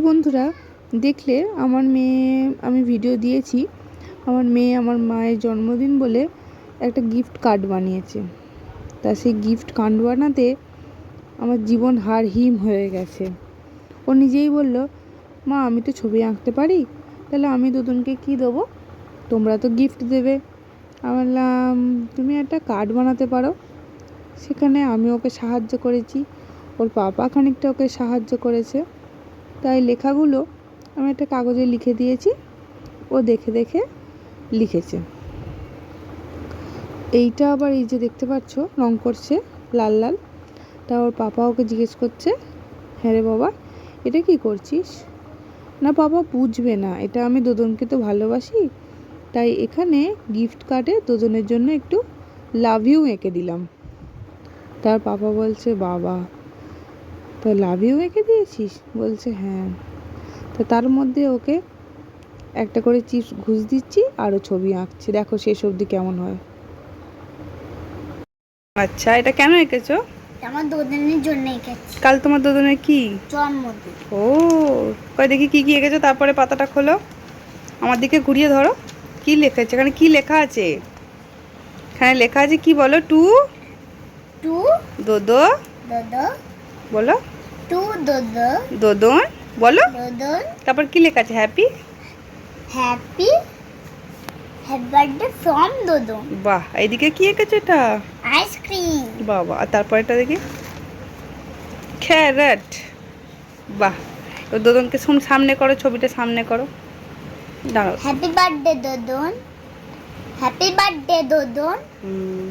বন্ধুরা, দেখলে আমার মেয়ে, আমি ভিডিও দিয়েছি। আমার মেয়ে আমার মায়ের জন্মদিন বলে একটা গিফট কার্ড বানিয়েছে। তা সেই গিফট কার্ড বানাতে আমার জীবন হার হিম হয়ে গেছে। ও নিজেই বলল, মা, আমি তো ছবি আঁকতে পারি, তাহলে আমি দুজনকে কি দেবো? তোমরা তো গিফট দেবে। আমি বললাম, তুমি একটা কার্ড বানাতে পারো। সেখানে আমি ওকে সাহায্য করেছি। ওর পাপা খানিকটা ওকে সাহায্য করেছে। তাই লেখাগুলো আমি একটা কাগজে লিখে দিয়েছি। ও দেখে দেখে লিখেছে। এইটা আবার এই যে দেখতে পাচ্ছ, রং করছে লাল লাল। তা ওর পাপা ওকে জিজ্ঞেস করছে হ্যাঁ রে বাবা, এটা কি করছিস? না বাবা বুঝবে না। এটা আমি দোদনকে তো ভালোবাসি। তাই এখানে গিফট কার্ডে দোদনের জন্য একটু লাভ ইউ এঁকে দিলাম। তার পাপা বলছে, বাবা তো লাভ ইউ এঁকে দিয়েছিস? বলছে হ্যাঁ। তো তার মধ্যে ওকে একটা করে চিপস ঘুষ দিচ্ছি আরও ছবি আঁকছি। দেখো শেষ অবধি কেমন হয়। আচ্ছা এটা কেন এঁকেছো? আমার দুদিনের জন্য এঁকেছি। কাল তোমার দুজনের কি? জন্মদিন। ও কয় দেখি কি কি এঁকেছো তারপরে পাতাটা খোলো। আমার দিকে ঘুরিয়ে ধরো। কি লেখা আছে এখানে কি লেখা আছে? এখানে লেখা আছে কি বলো? টু? টু? দোদো? দোদো? বলো। টু দোদো দোদন বলো। দোদন। তারপর কি লেখা আছে? Happy happy happy birthday from Dodon. বাহ এইদিকে কি এঁকেছো এটা? আইসক্রিম বাবা আর তারপর এটা দেখি। ক্যারেট বাহ দোদনকে শুন সামনে করো ছবিটা সামনে করো। দাঁড়াও। Happy birthday Dodon. Happy birthday Dodon. হুম।